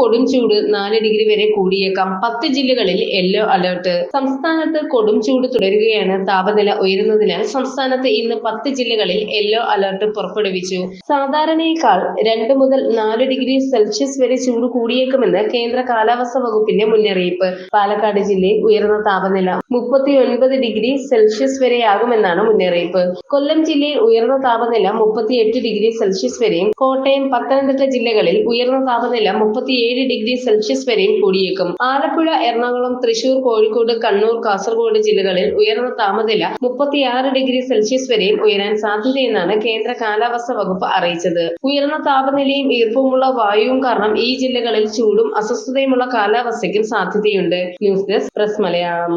കൊടും ചൂട് നാല് ഡിഗ്രി വരെ കൂടിയേക്കാം. പത്ത് ജില്ലകളിൽ യെല്ലോ അലർട്ട് സംസ്ഥാനത്ത് കൊടും ചൂട് തുടരുകയാണ്. താപനില ഉയരുന്നതിനാൽ സംസ്ഥാനത്ത് ഇന്ന് പത്ത് ജില്ലകളിൽ യെല്ലോ അലർട്ട് പുറപ്പെടുവിച്ചു. സാധാരണയേക്കാൾ രണ്ട് മുതൽ നാല് ഡിഗ്രി സെൽഷ്യസ് വരെ ചൂട് കൂടിയേക്കുമെന്ന് കേന്ദ്ര കാലാവസ്ഥാ വകുപ്പിന്റെ മുന്നറിയിപ്പ്. പാലക്കാട് ജില്ലയിൽ ഉയർന്ന താപനില മുപ്പത്തി ഒൻപത് ഡിഗ്രി സെൽഷ്യസ് വരെയാകുമെന്നാണ് മുന്നറിയിപ്പ്. കൊല്ലം ജില്ലയിൽ ഉയർന്ന താപനില മുപ്പത്തിയെട്ട് ഡിഗ്രി സെൽഷ്യസ് വരെയും കോട്ടയം പത്തനംതിട്ട ജില്ലകളിൽ ഉയർന്ന താപനില മുപ്പത്തിയേഴ് ഡിഗ്രി സെൽഷ്യസ് വരെയും കൂടിയേക്കും. ആലപ്പുഴ എറണാകുളം തൃശൂർ കോഴിക്കോട് കണ്ണൂർ കാസർഗോഡ് ജില്ലകളിൽ ഉയർന്ന താപനില മുപ്പത്തിയാറ് ഡിഗ്രി സെൽഷ്യസ് വരെയും ഉയരാൻ സാധ്യതയെന്നാണ് കേന്ദ്ര കാലാവസ്ഥ വകുപ്പ് അറിയിച്ചത്. ഉയർന്ന താപനിലയും ഈർപ്പമുള്ള വായുവും കാരണം ഈ ജില്ലകളിൽ ചൂടും അസ്വസ്ഥതയുമുള്ള കാലാവസ്ഥയ്ക്കും സാധ്യതയുണ്ട്. News desk press Malayalam.